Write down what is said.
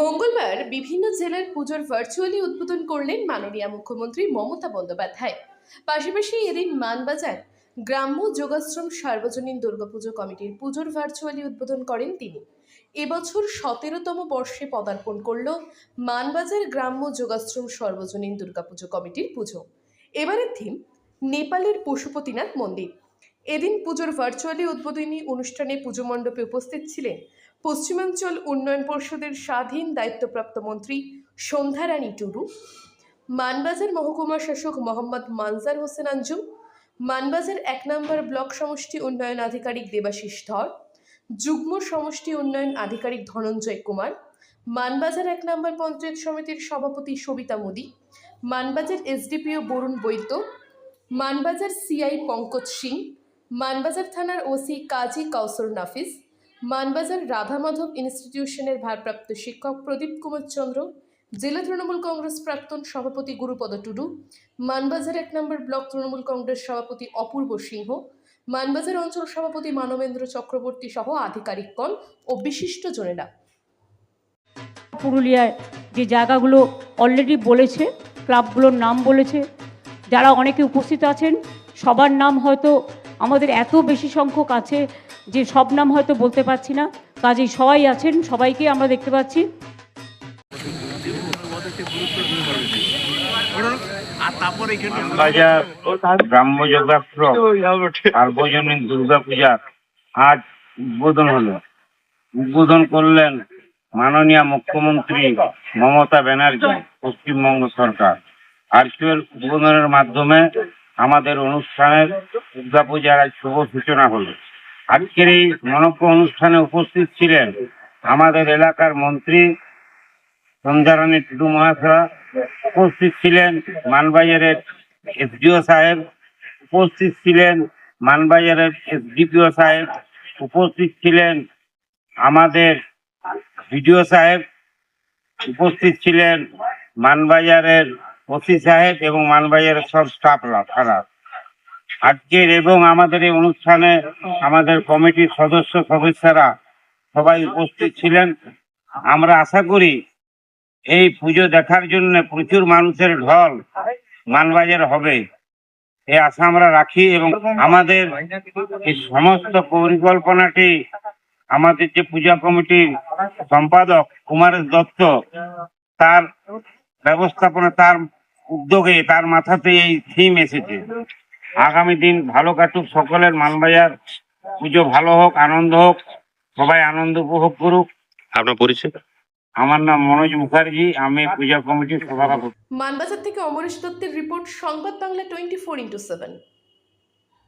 মঙ্গলবার বিভিন্ন জেলার পুজোর ভার্চুয়ালি উদ্বোধন করলেন মাননীয় মুখ্যমন্ত্রী মমতা বন্দ্যোপাধ্যায়। পাশাপাশি এদিন মানবাজার গ্রাম্য যোগাশ্রম সার্বজনীন দুর্গাপুজো কমিটির পুজোর ভার্চুয়ালি উদ্বোধন করেন তিনি। এবছর সতেরোতম বর্ষে পদার্পণ করল মানবাজার গ্রাম্য যোগাশ্রম সর্বজনীন দুর্গাপুজো কমিটির পুজো। এবারের থিম নেপালের পশুপতিনাথ মন্দির। এদিন পুজোর ভার্চুয়ালি উদ্বোধনী অনুষ্ঠানে পুজো মণ্ডপে উপস্থিত ছিলেন পশ্চিমাঞ্চল উন্নয়ন পরিষদের স্বাধীন দায়িত্বপ্রাপ্ত মন্ত্রী সন্ধ্যারানী টুডু, মানবাজার মহকুমা শাসক মোহাম্মদ মানজার হোসেন আঞ্জুম মানবাজার এক নম্বর ব্লক সমষ্টি উন্নয়ন আধিকারিক দেবাশিস ধর, যুগ্ম সমষ্টি উন্নয়ন আধিকারিক ধনঞ্জয় কুমার, মানবাজার এক নম্বর পঞ্চায়েত সমিতির সভাপতি সবিতা মোদি, মানবাজার এসডিপিও বরুণ বৈদ্য, মানবাজার সিআই পঙ্কজ সিং, মানবাজার থানার ওসি কাজী কাউসর নাফিস মানবাজার রাধা মাধব ইনস্টিটিউশনের ভারপ্রাপ্ত শিক্ষক প্রদীপ কুমার চন্দ্র, জেলা তৃণমূল কংগ্রেস প্রাক্তন সভাপতি গুরুপদ টুডু, মানবাজার এক নম্বর ব্লক তৃণমূল কংগ্রেস সভাপতি অপূর্ব সিংহ, মানবাজার অঞ্চল সভাপতি মানবেন্দ্র চক্রবর্তী সহ আধিকারিকগণ ও বিশিষ্ট জনেরা। পুরুলিয়ায় যে জায়গাগুলো অলরেডি বলেছে, ক্লাবগুলোর নাম বলেছে, যারা অনেকে উপস্থিত আছেন, সবার নাম হয়তো আমাদের এত বেশি সংখ্যক আছে যে সব নাম হয়তো বলতে পারছি না। কাজেই সবাই আছেন সবাইকে আমরা দেখতে পাচ্ছি। আর তারপরে এখানে বাজার গ্রাম্য যোগাশ্রম সার্বজনীন দুর্গা পূজার আজ উদ্বোধন হলো। উদ্বোধন করলেন মাননীয় মুখ্যমন্ত্রী মমতা ব্যানার্জি পশ্চিমবঙ্গ সরকার। ভার্চুয়াল উদ্বোধনের মাধ্যমে আমাদের অনুষ্ঠানের দুর্গা পূজার আজ শুভ সূচনা হলো। আজকের এই মনজ্ঞ অনুষ্ঠানে উপস্থিত ছিলেন আমাদের এলাকার মন্ত্রী সন্ধ্যারানী টুডু মহাশয়া। উপস্থিত ছিলেন মানবাজারের এসডিও সাহেব। উপস্থিত ছিলেন মানবাজারের এসডিপিও সাহেব। উপস্থিত ছিলেন আমাদের বিডিও সাহেব। উপস্থিত ছিলেন মানবাজারের ওসি সাহেব এবং মানবাজারের সব স্টাফরা, তারা। আজকের এবং আমাদের এই অনুষ্ঠানে আমাদের কমিটির সদস্য সদস্যরা সবাই উপস্থিত ছিলেন। আমরা আশা করি এই পুজো দেখার জন্য প্রচুর মানুষের ঢল মানবাজার হবে। এই আশা আমরা রাখি এবং আমাদের এই সমস্ত পরিকল্পনাটি আমাদের যে পূজা কমিটির সম্পাদক কুমারেশ দত্ত তার ব্যবস্থাপনা, তার উদ্যোগে, তার মাথাতে এই থিম এসেছে। আগামী দিন ভালো কাটুক সকলের মানবাজার পুজো ভালো হোক আনন্দ হোক সবাই আনন্দ উপভোগ করুক। আপনার পরিচয়? আমার নাম মনোজ মুখার্জি আমি পূজা কমিটির সভাপতি। মানবাজার থেকে অমরেশ দত্তের report Sangbad Bangla twenty four into seven.